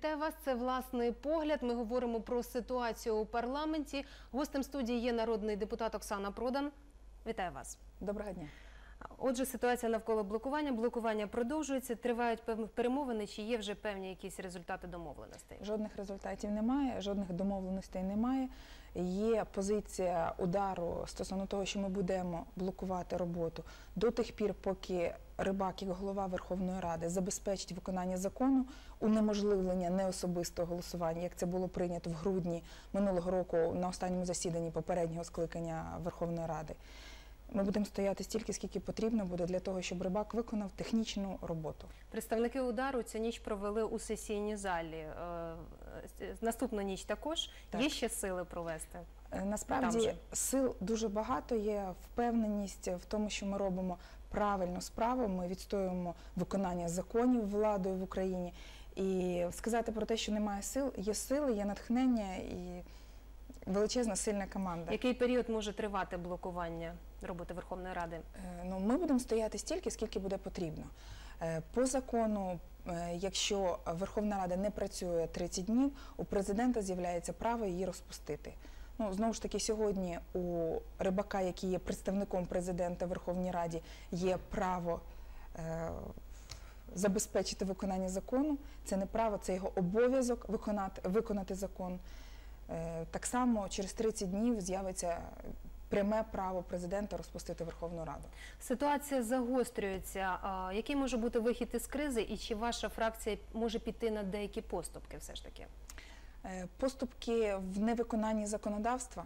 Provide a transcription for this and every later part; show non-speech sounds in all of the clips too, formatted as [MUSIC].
Вітаю вас. Це власний погляд. Ми говоримо про ситуацію у парламенті. Гостем студії є народний депутат Оксана Продан. Вітаю вас. Доброго дня. Отже, ситуація навколо блокування. Блокування продовжується. Тривають певні перемовини. Чи є вже певні якісь результати домовленостей? Жодних результатів немає, жодних домовленостей немає. Є позиція удару стосовно того, що ми будемо блокувати роботу до тих пір, поки рибак, як голова Верховної Ради, забезпечить виконання закону, унеможливлення неособистого голосування, як це було прийнято в грудні минулого року на останньому засіданні попереднього скликання Верховної Ради. Ми будемо стояти стільки, скільки потрібно буде для того, щоб рибак виконав технічну роботу. Представники удару цю ніч провели у сесійній залі. Е, е, Наступну ніч також Так. є ще сили провести. Е, Насправді сил дуже багато є, впевненість в тому, що ми робимо правильну справу. Ми відстоюємо виконання законів владою в Україні. І сказати про те, що немає сил, є сили, є натхнення і величезна сильна команда. Який період може тривати блокування роботи Верховної Ради? Е, Ну, ми будемо стояти стільки, скільки буде потрібно. Е, По закону, е, якщо Верховна Рада не працює 30 днів, у президента з'являється право її розпустити. Ну, знову ж таки, сьогодні у рибака, який є представником президента в Верховній Раді, є право е, забезпечити виконання закону. Це не право, це його обов'язок виконати, виконати закон. Е, так само через 30 днів з'явиться пряме право президента розпустити Верховну Раду. Ситуація загострюється. Який може бути вихід із кризи, і чи ваша фракція може піти на деякі поступки? Все ж таки, Е, Поступки в невиконанні законодавства,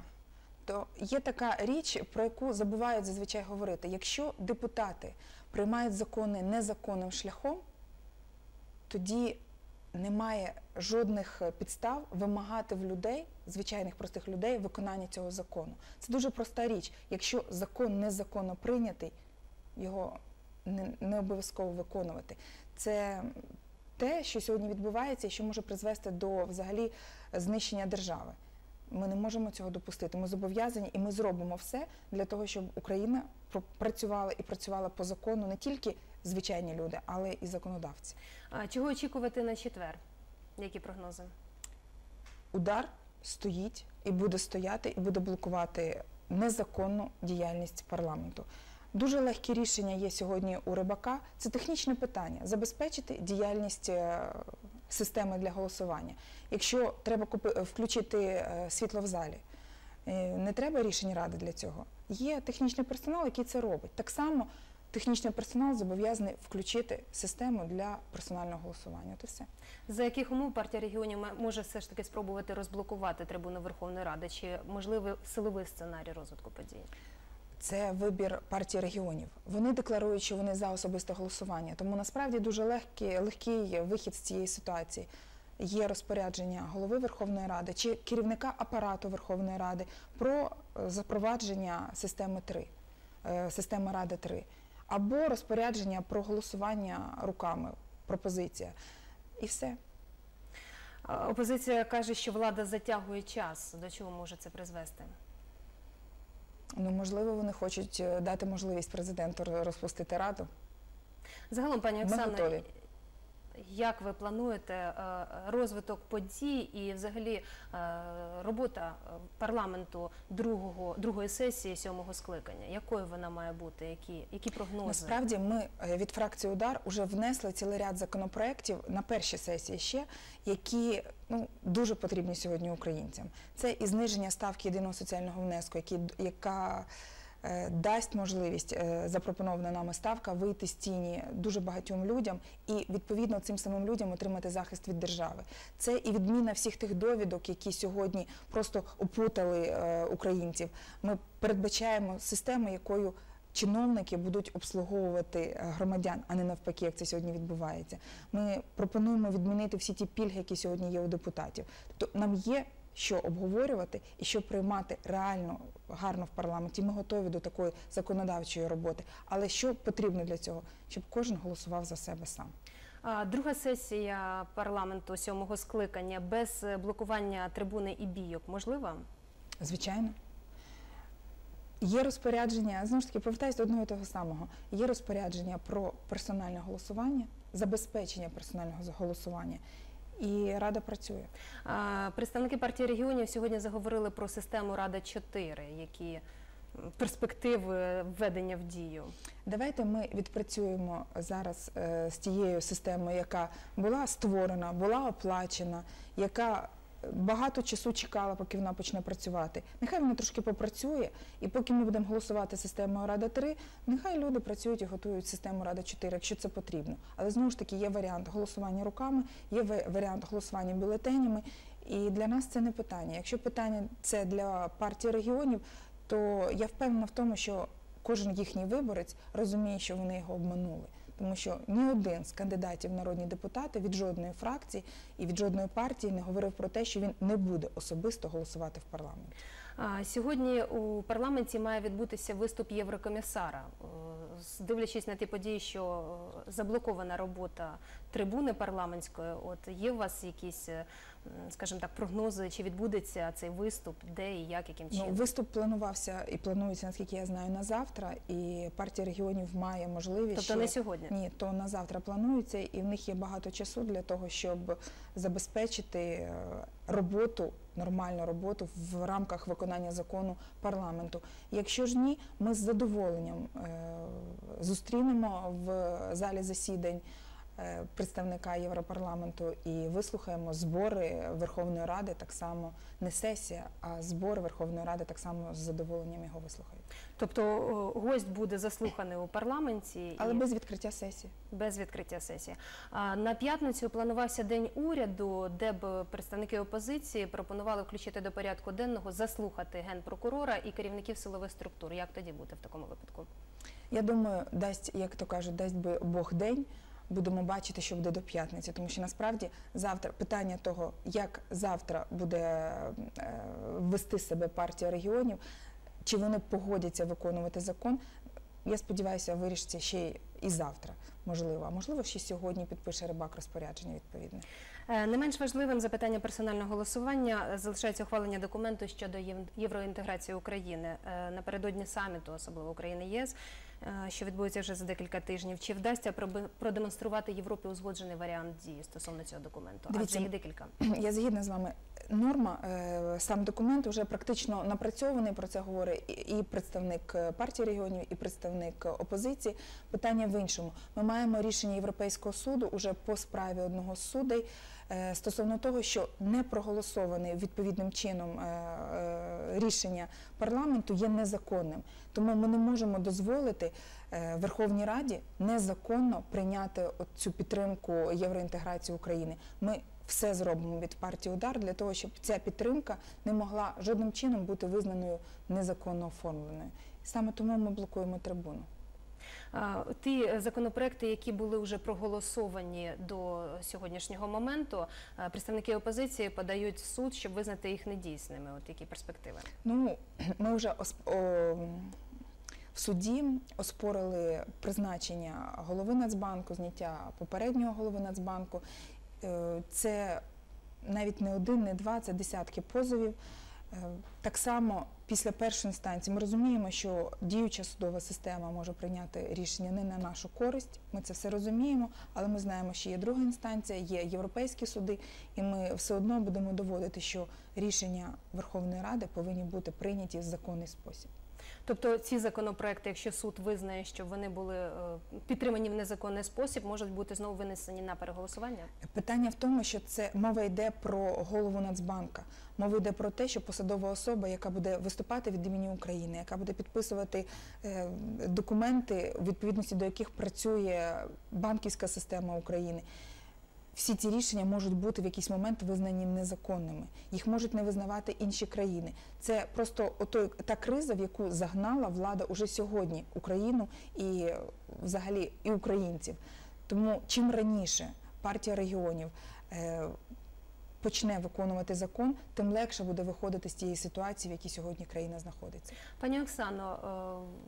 то є така річ, про яку забувають зазвичай говорити. Якщо депутати приймають закони незаконним шляхом, тоді немає жодних е, підстав вимагати в людей, звичайних простих людей, виконання цього закону. Це дуже проста річ. Якщо закон незаконно прийнятий, його не, не обов'язково виконувати. Це те, що сьогодні відбувається і що може призвести до взагалі знищення держави. Ми не можемо цього допустити. Ми зобов'язані і ми зробимо все для того, щоб Україна працювала і працювала по закону не тільки звичайні люди, але і законодавці. А чого очікувати на четвер? Які прогнози? Удар стоїть і буде стояти, і буде блокувати незаконну діяльність парламенту. Дуже легкі рішення є сьогодні у рибака. Це технічне питання забезпечити діяльність е, системи для голосування. Якщо треба купи- включити е, світло в залі, е, не треба рішення ради для цього. Є технічний персонал, який це робить. Так само технічний персонал зобов'язаний включити систему для персонального голосування. От і все. За яких умов партія регіонів може все ж таки спробувати розблокувати трибуну Верховної Ради? Чи можливий силовий сценарій розвитку подій? Це вибір партії регіонів. Вони декларують, що вони за особисте голосування. Тому насправді дуже легкий, легкий вихід з цієї ситуації. Є розпорядження голови Верховної Ради чи керівника апарату Верховної Ради про е, запровадження системи 3, е, системи Ради 3, або розпорядження про голосування руками, пропозиція. І все. Опозиція каже, що влада затягує час. До чого може це призвести? Ну, можливо, вони хочуть е, дати можливість президенту розпустити раду. Загалом, пані Оксана. Як ви плануєте е, розвиток подій і взагалі е, робота е, парламенту другого, другої сесії сьомого скликання? Якою вона має бути? Які, які прогнози? Насправді ми від фракції Удар вже внесли цілий ряд законопроєктів на першій сесії ще, які ну дуже потрібні сьогодні українцям. Це і зниження ставки єдиного соціального внеску, які, яка дасть можливість е, запропонована нами ставка вийти з тіні дуже багатьом людям і відповідно цим самим людям отримати захист від держави. Це і відміна всіх тих довідок, які сьогодні просто опутали е, українців. Ми передбачаємо систему, якою чиновники будуть обслуговувати е, громадян, а не навпаки, як це сьогодні відбувається. Ми пропонуємо відмінити всі ті пільги, які сьогодні є у депутатів. Тобто нам є що обговорювати і що приймати реально гарно в парламенті. Ми готові до такої законодавчої роботи. Але що потрібно для цього? Щоб кожен голосував за себе сам. Друга сесія парламенту сьомого скликання без блокування трибуни і бійок можлива? Звичайно. Є розпорядження, знову ж таки, повертаюся до одного і того самого. Є розпорядження про персональне голосування, забезпечення персонального голосування. І рада працює. Представники партії регіонів сьогодні заговорили про систему Рада 4 які перспективи введення в дію. Давайте ми відпрацюємо зараз е, з тією системою, яка була створена, була оплачена, яка багато часу чекала, поки вона почне працювати. Нехай вона трошки попрацює, і поки ми будемо голосувати системою Рада 3, нехай люди працюють і готують систему Рада 4, якщо це потрібно. Але знову ж таки є варіант голосування руками, є ва- варіант голосування бюлетенями. І для нас це не питання. Якщо питання це для партії регіонів, то я впевнена в тому, що кожен їхній виборець розуміє, що вони його обманули. Тому що ні один з кандидатів в народні депутати від жодної фракції і від жодної партії не говорив про те, що він не буде особисто голосувати в парламенті. Сьогодні у парламенті має відбутися виступ Єврокомісара. Дивлячись на ті події, що е, заблокована робота трибуни парламентської, от є у вас якісь, е, скажімо так, прогнози, чи відбудеться цей виступ, де і як, яким Ну, чином? виступ планувався і планується, наскільки я знаю, на завтра. І партія регіонів має можливість Тобто не сьогодні? Ні, то на завтра планується, і в них є багато часу для того, щоб забезпечити е, роботу, нормальну роботу в рамках виконання закону парламенту. Якщо ж ні, ми з задоволенням е, зустрінемо в залі засідань. Е, Представника Європарламенту і вислухаємо збори Верховної Ради так само не сесія, а збори Верховної Ради так само з задоволенням його вислухають, Тобто гость буде заслуханий у парламенті але і без відкриття сесії. без відкриття сесії. А на п'ятницю планувався день уряду, де б представники опозиції пропонували включити до порядку денного заслухати генпрокурора і керівників силових структур. Як тоді бути в такому випадку? Я думаю, дасть, як то кажуть, дасть би Бог день. Будемо бачити, що буде до п'ятниці, тому що насправді завтра питання того, як завтра буде е, вести себе партія регіонів, чи вони погодяться виконувати закон. Я сподіваюся, вирішиться ще і завтра, можливо. А можливо, ще сьогодні підпише рибак розпорядження відповідне. Е, Не менш важливим за питання персонального голосування е, залишається ухвалення документу щодо єв- євроінтеграції України напередодні саміту, особливо України ЄС, що відбудеться вже за декілька тижнів. Чи вдасться продемонструвати Європі узгоджений варіант дії стосовно цього документу? Дивіться, їх декілька. [CLEARS THROAT] Я згідна з вами. Норма, е, сам документ вже практично напрацьований. Про це говорить і- представник е, партії регіонів, і представник е, опозиції. Питання в іншому. Ми маємо рішення Європейського суду уже по справі одного з судей е, стосовно того, що не проголосоване відповідним чином е, е, рішення парламенту є незаконним. Тому ми не можемо дозволити е, Верховній Раді незаконно прийняти цю підтримку євроінтеграції України. Ми все зробимо від партії удар для того, щоб ця підтримка не могла жодним чином бути визнаною незаконно оформленою. Саме тому ми блокуємо трибуну. Ті законопроекти, які були вже проголосовані до сьогоднішнього моменту, е, представники опозиції подають в суд, щоб визнати їх недійсними. От які перспективи? Ну, [CLEARS THROAT] ми вже в суді оспорили призначення голови Нацбанку, зняття попереднього голови Нацбанку. Е, Це навіть не один, не два, це десятки позовів. Е, Так само після першої інстанції ми розуміємо, що діюча судова система може прийняти рішення не на нашу користь. Ми це все розуміємо, але ми знаємо, що є друга інстанція, є європейські суди, і ми все одно будемо доводити, що рішення Верховної Ради повинні бути прийняті в законний спосіб. Тобто ці законопроекти, якщо суд визнає, що вони були е, підтримані в незаконний спосіб, можуть бути знову винесені на переголосування? Питання в тому, що це мова йде про голову Нацбанка. Мова йде про те, що посадова особа, яка буде виступати від імені України, яка буде підписувати е, документи, відповідності до яких працює банківська система України. Всі ці рішення можуть бути в якийсь момент визнані незаконними. Їх можуть не визнавати інші країни. Це просто отой, та криза, в яку загнала влада уже сьогодні Україну і е, взагалі і українців. Тому чим раніше партія регіонів е, почне виконувати закон, тим легше буде виходити з тієї ситуації, в якій сьогодні країна знаходиться. Пані Оксано,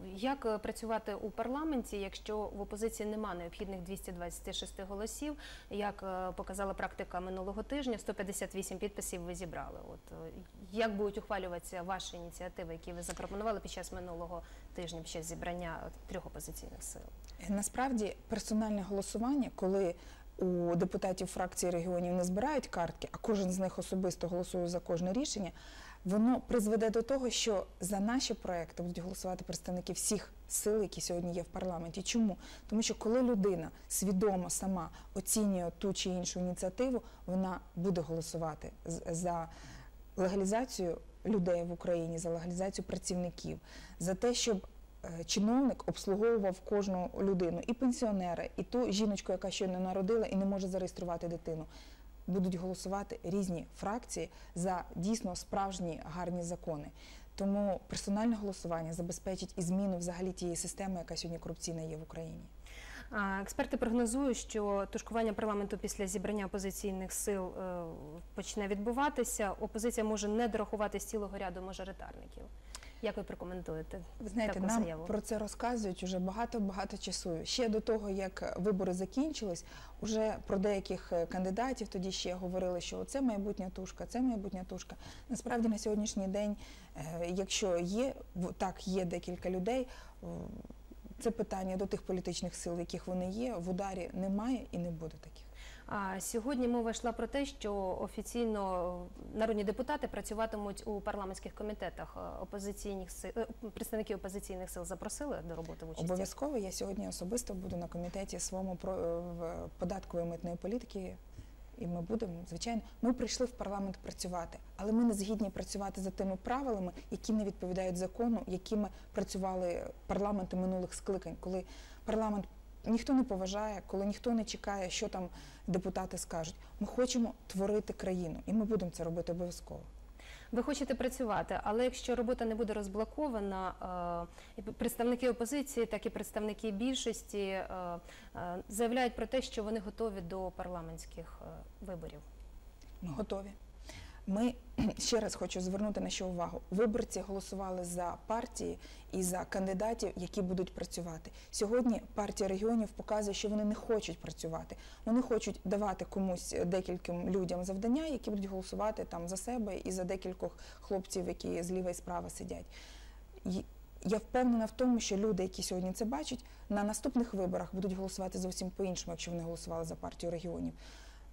е, як е, працювати у парламенті, якщо в опозиції нема необхідних 226 голосів? Як е, показала практика минулого тижня, 158 підписів ви зібрали. От як будуть ухвалюватися ваші ініціативи, які ви запропонували під час минулого тижня, під час зібрання трьох опозиційних сил? Насправді персональне голосування, коли у депутатів фракції регіонів не збирають картки, а кожен з них особисто голосує за кожне рішення, воно призведе до того, що за наші проекти будуть голосувати представники всіх сил, які сьогодні є в парламенті. Чому? Тому що коли людина свідомо сама оцінює ту чи іншу ініціативу, вона буде голосувати за легалізацію людей в Україні, за легалізацію працівників, за те, щоб чиновник обслуговував кожну людину, і пенсіонера, і ту жіночку, яка щойно народила і не може зареєструвати дитину. Будуть голосувати різні фракції за дійсно справжні гарні закони. Тому персональне голосування забезпечить і зміну взагалі тієї системи, яка сьогодні корупційна є в Україні. Експерти прогнозують, що тушкування парламенту після зібрання опозиційних сил е, почне відбуватися. Опозиція може не дорахувати з цілого ряду мажоритарників. Як ви прокоментуєте? Ви знаєте, нам заяву? про це розказують уже багато-багато часу. Ще до того, як вибори закінчились, уже про деяких е, кандидатів тоді ще говорили, що це майбутня тушка, це майбутня тушка. Насправді на сьогоднішній день, е, якщо є так, є декілька людей. Це питання до тих політичних сил, яких вони є. В ударі немає і не буде таких. А сьогодні мова йшла про те, що офіційно народні депутати працюватимуть у парламентських комітетах Е, опозиційних сил е, представників опозиційних сил запросили до роботи в участі. Обов'язково я сьогодні особисто буду на комітеті своєму е, податкової митної політики. І ми будемо, звичайно, ми прийшли в парламент працювати, але ми не згідні працювати за тими правилами, які не відповідають закону, якими працювали парламенти минулих скликань, коли парламент ніхто не поважає, коли ніхто не чекає, що там депутати скажуть. Ми хочемо творити країну, і ми будемо це робити обов'язково. Ви хочете працювати, але якщо робота не буде розблокована, е, представники опозиції, так і представники більшості е, е, заявляють про те, що вони готові до парламентських виборів. Ми готові. Ми [CLEARS THROAT] ще раз хочу звернути на що увагу. Виборці голосували за партії і за кандидатів, які будуть працювати. Сьогодні партія регіонів показує, що вони не хочуть працювати. Вони хочуть давати комусь декільком людям завдання, які будуть голосувати там за себе і за декількох хлопців, які зліва і справа сидять. Я впевнена в тому, що люди, які сьогодні це бачать, на наступних виборах будуть голосувати зовсім по-іншому, якщо вони голосували за партію регіонів.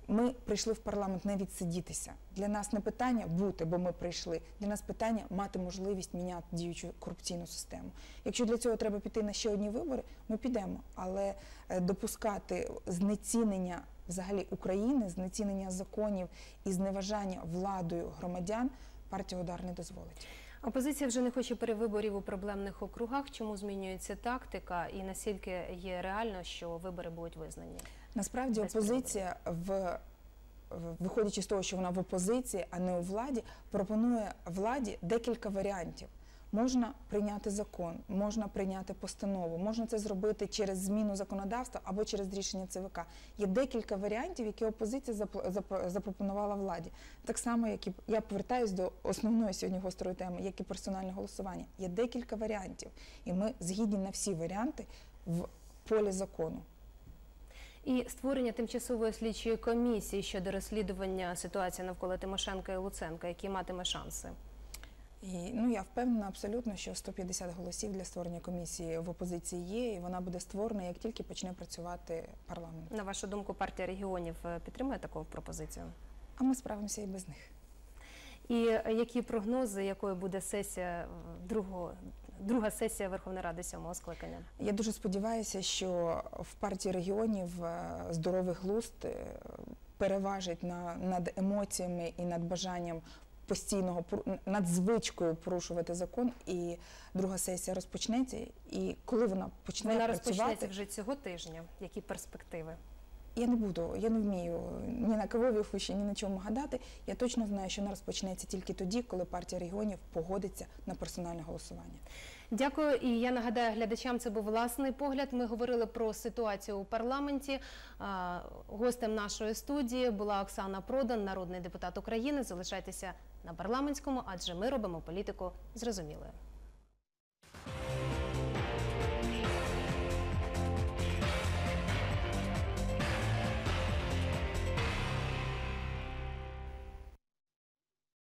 Ми прийшли в парламент не відсидітися. Для нас не питання бути, бо ми прийшли. Для нас питання мати можливість міняти діючу корупційну систему. Якщо для цього треба піти на ще одні вибори, ми підемо. Але е, допускати знецінення взагалі України, знецінення законів і зневажання владою громадян партія удар не дозволить. Опозиція вже не хоче перевиборів у проблемних округах. Чому змінюється тактика, і наскільки є реально, що вибори будуть визнані? Насправді опозиція в виходячи з того, що вона в опозиції, а не у владі, пропонує владі декілька варіантів. Можна прийняти закон, можна прийняти постанову, можна це зробити через зміну законодавства або через рішення ЦВК. Є декілька варіантів, які опозиція запро- запро- запропонувала владі. Так само, як і я повертаюсь до основної сьогодні гострої теми, як і персональне голосування. Є декілька варіантів, і ми згідні на всі варіанти в полі закону. І створення тимчасової слідчої комісії щодо розслідування ситуації навколо Тимошенка і Луценка, які матиме шанси. І ну я впевнена абсолютно, що 150 голосів для створення комісії в опозиції є, і вона буде створена, як тільки почне працювати парламент. На вашу думку, партія регіонів е, підтримує таку пропозицію? А ми справимося і без них. І е, які прогнози, якою буде сесія е, другого, друга сесія Верховної Ради сьомого скликання? Я дуже сподіваюся, що в партії регіонів е, здоровий глузд е, переважить на, над емоціями і над бажанням постійного над звичкою порушувати закон. І друга сесія розпочнеться. І коли вона почне Вона працювати, розпочнеться вже цього тижня. Які перспективи? Я не буду, я не вмію ні на кавовій хуші, ні на чому гадати. Я точно знаю, що вона розпочнеться тільки тоді, коли партія регіонів погодиться на персональне голосування. Дякую. І я нагадаю глядачам, це був власний погляд. Ми говорили про ситуацію у парламенті. Гостем нашої студії була Оксана Продан, народний депутат України. Залишайтеся на парламентському, адже ми робимо політику зрозумілою.